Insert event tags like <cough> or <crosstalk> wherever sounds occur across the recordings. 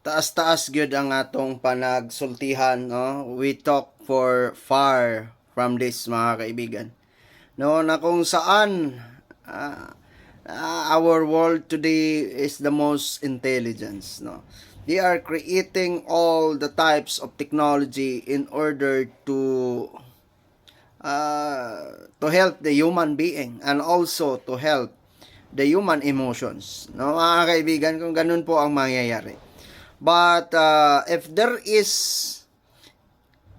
taas-taas gyud ang atong panagsultihan no we talk for far from this mga kaibigan no na kung saan ah, our world today is the most intelligence no they are creating all the types of technology in order to uh, to help the human being and also to help the human emotions. No, mga kaibigan, kung ganun po ang mangyayari. But uh, if there is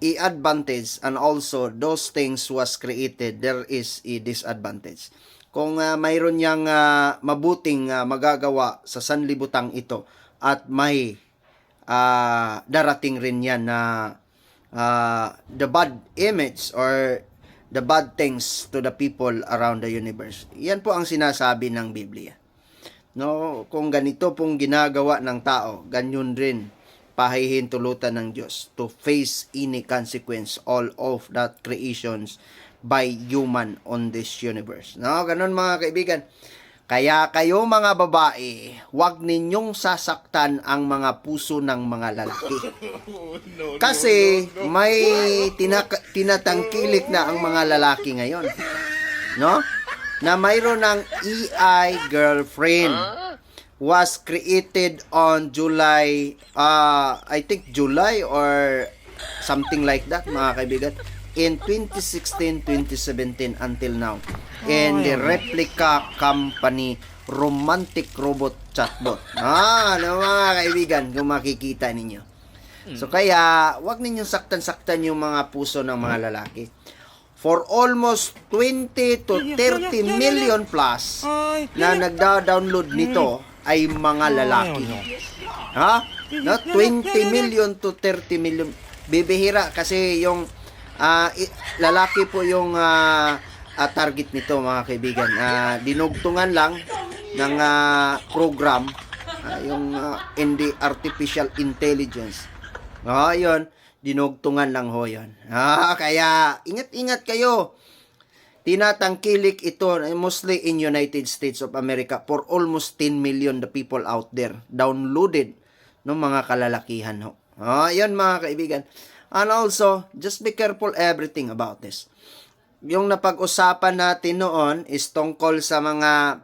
a advantage and also those things was created, there is a disadvantage. Kung uh, mayroon niyang uh, mabuting uh, magagawa sa sanlibutan ito at may uh, darating rin yan na uh, the bad image or the bad things to the people around the universe. Yan po ang sinasabi ng Biblia. No, kung ganito pong ginagawa ng tao, ganyan rin pahihintulutan ng Diyos to face any consequence all of that creations by human on this universe. No, ganun mga kaibigan. Kaya kayo mga babae, huwag ninyong sasaktan ang mga puso ng mga lalaki. <laughs> Kasi may tinak- tinatangkilik na ang mga lalaki ngayon. No? Na mayroon ng EI girlfriend. Was created on July uh, I think July or something like that mga kaibigan in 2016-2017 until now. In the replica company romantic robot chatbot. Ah ano mga kaibigan kung makikita ninyo. So kaya wag ninyong saktan-saktan yung mga puso ng mga lalaki for almost 20 to 30 million plus na nagda-download nito ay mga lalaki. Ha? No? 20 million to 30 million. Bibihira kasi yung i- lalaki po yung ah, ah, target nito mga kaibigan. Ah, dinugtungan lang ng ah, program ah, yung ah, in the artificial intelligence. Ah, yun. Dinugtungan lang ho yun. Ah, kaya ingat-ingat kayo tinatangkilik ito mostly in United States of America for almost 10 million the people out there downloaded ng mga kalalakihan ho. Ah, yan mga kaibigan. And also, just be careful everything about this. Yung napag-usapan natin noon is tungkol sa mga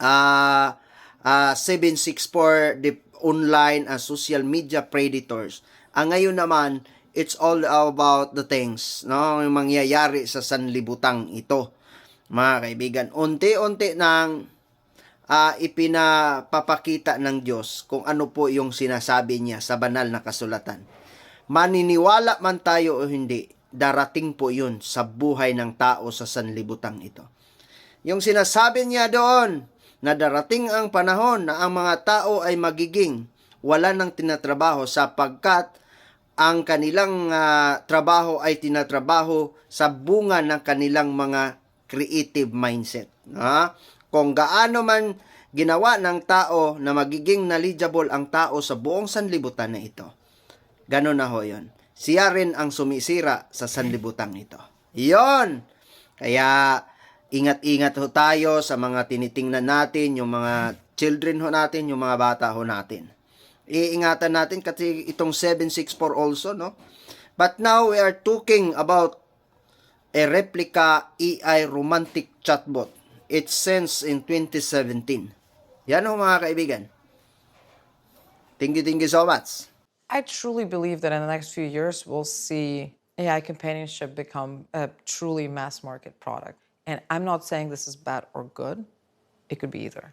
ah ah 764 the online and social media predators. Ang ngayon naman, it's all about the things, no? Yung mangyayari sa sanlibutang ito. Mga kaibigan, unti-unti nang ah, ipinapapakita ng Diyos kung ano po yung sinasabi niya sa banal na kasulatan. Maniniwala man tayo o hindi, darating po yun sa buhay ng tao sa sanlibutang ito. Yung sinasabi niya doon na darating ang panahon na ang mga tao ay magiging wala nang tinatrabaho sapagkat ang kanilang ah, trabaho ay tinatrabaho sa bunga ng kanilang mga creative mindset. Ha? Kung gaano man ginawa ng tao na magiging knowledgeable ang tao sa buong sanlibutan na ito. Ganon na ho yun. Siya rin ang sumisira sa sanlibutan ito. Yon! Kaya, ingat-ingat ho tayo sa mga tinitingnan natin, yung mga children ho natin, yung mga bata ho natin. Iingatan natin kasi itong 764 also, no? But now we are talking about a replica AI romantic chatbot. It sends in 2017. Yan ho mga kaibigan. Thank you, thank you so much. I truly believe that in the next few years, we'll see AI companionship become a truly mass market product. And I'm not saying this is bad or good, it could be either.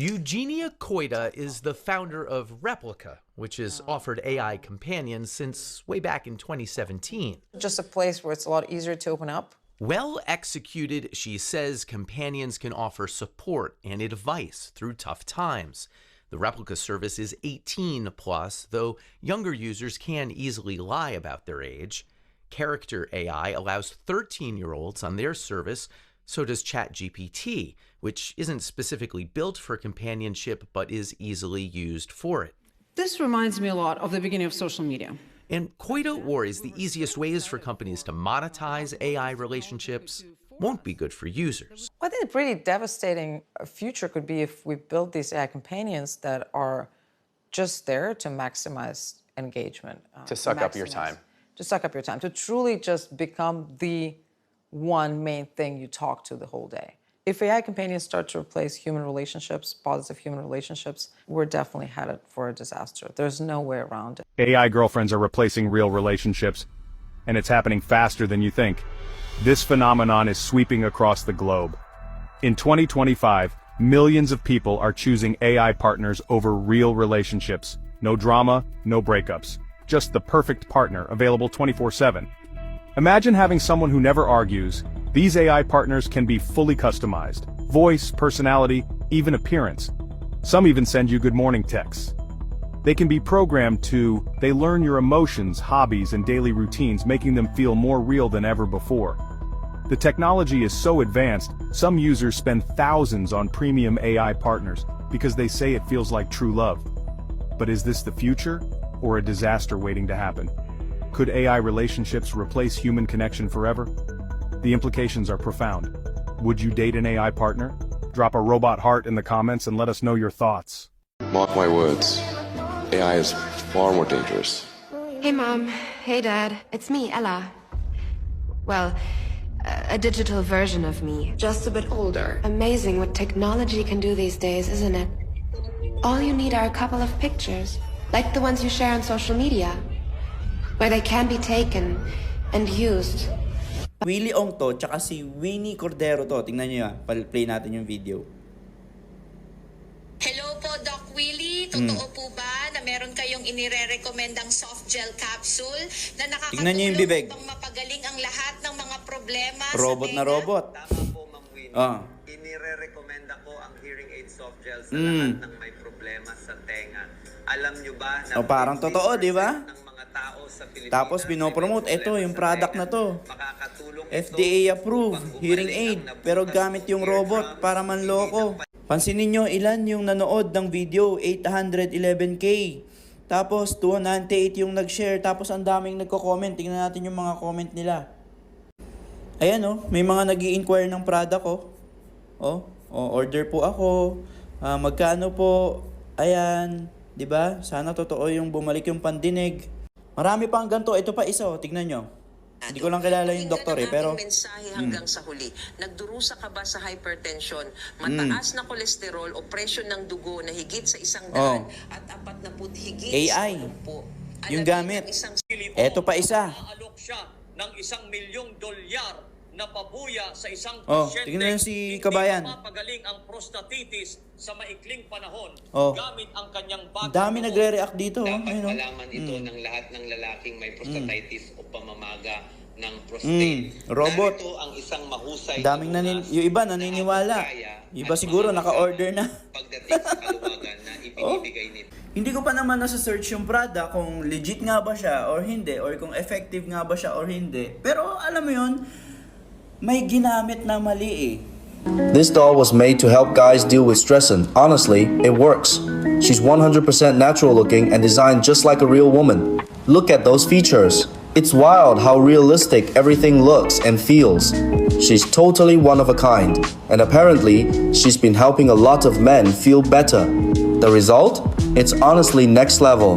Eugenia Koida is the founder of Replica, which has offered AI companions since way back in 2017. Just a place where it's a lot easier to open up. Well executed, she says companions can offer support and advice through tough times. The replica service is 18 plus, though younger users can easily lie about their age. Character AI allows 13 year olds on their service, so does ChatGPT, which isn't specifically built for companionship but is easily used for it. This reminds me a lot of the beginning of social media. And Koito worries the easiest ways for companies to monetize AI relationships won't be good for users. I think a pretty devastating uh, future could be if we build these AI companions that are just there to maximize engagement. uh, To suck up your time. To suck up your time. To truly just become the one main thing you talk to the whole day. If AI companions start to replace human relationships, positive human relationships, we're definitely headed for a disaster. There's no way around it. AI girlfriends are replacing real relationships, and it's happening faster than you think. This phenomenon is sweeping across the globe. In 2025, millions of people are choosing AI partners over real relationships. No drama, no breakups. Just the perfect partner available 24-7. Imagine having someone who never argues. These AI partners can be fully customized. Voice, personality, even appearance. Some even send you good morning texts. They can be programmed to, they learn your emotions, hobbies, and daily routines, making them feel more real than ever before. The technology is so advanced, some users spend thousands on premium AI partners because they say it feels like true love. But is this the future, or a disaster waiting to happen? Could AI relationships replace human connection forever? The implications are profound. Would you date an AI partner? Drop a robot heart in the comments and let us know your thoughts. Mark my words, AI is far more dangerous. Hey, Mom. Hey, Dad. It's me, Ella. Well, a, a digital version of me. Just a bit older. Amazing what technology can do these days, isn't it? All you need are a couple of pictures, like the ones you share on social media, where they can be taken and used Willie Ong to, tsaka si Winnie Cordero to. Tingnan nyo yan. Pal-play natin yung video. Hello po, Doc Willie. Totoo po ba na meron kayong inire-recommendang soft gel capsule na Tingnan yung nakakatulong bibig. upang mapagaling ang lahat ng mga problema Robot sa na tenga? robot. Tama po, Ma'am Winnie. Ah. Inire-recommenda ko ang hearing aid soft gel sa Mm. lahat ng may problema sa tenga. Alam nyo ba na Oh, parang 50% totoo, di ba? ng tao sa Pilipinas Tapos problema eto yung product na to. Ito FDA approved, hearing aid, pero gamit yung robot para manloko. Pansinin nyo ilan yung nanood ng video, 811k. Tapos 298 yung nag-share, tapos ang daming nagko-comment. Tingnan natin yung mga comment nila. Ayan oh, may mga nag inquire ng product oh. Oh, oh order po ako. Ah, magkano po? Ayan, 'di ba? Sana totoo yung bumalik yung pandinig. Marami pang ganito. Ito pa isa oh, tignan nyo. Hindi ko lang kilala yung doktor eh, pero ang mensahe hanggang sa huli. Nagdurusa ka ba sa hypertension, mataas na kolesterol o presyon ng dugo na higit sa isang daan Oh. at apat na put higit AI. sa po. Yung gamit. Eto pa isa. Aalok siya ng isang milyong dolyar na pabuya sa isang Oh, tingnan nyo si Kabayan. mapapagaling ang prostatitis sa maikling panahon Oh. gamit ang kanyang Ang dami nagre-react dito. Oh. Ayun, oh. malaman ito Mm. ng lahat ng lalaking may prostatitis o pamamaga ng Mm, prostate. robot. Narito ang isang mahusay daming nanin yung iba naniniwala. Yung iba siguro naka-order na. <laughs> pagdating sa kaluwagan na <laughs> ibinibigay nito. Hindi ko pa naman nasa search yung product kung legit nga ba siya or hindi or kung effective nga ba siya or hindi. Pero alam mo yun, may ginamit na mali eh. This doll was made to help guys deal with stress and honestly, it works. She's 100% natural looking and designed just like a real woman. Look at those features. It's wild how realistic everything looks and feels. She's totally one of a kind, and apparently, she's been helping a lot of men feel better. The result? It's honestly next level.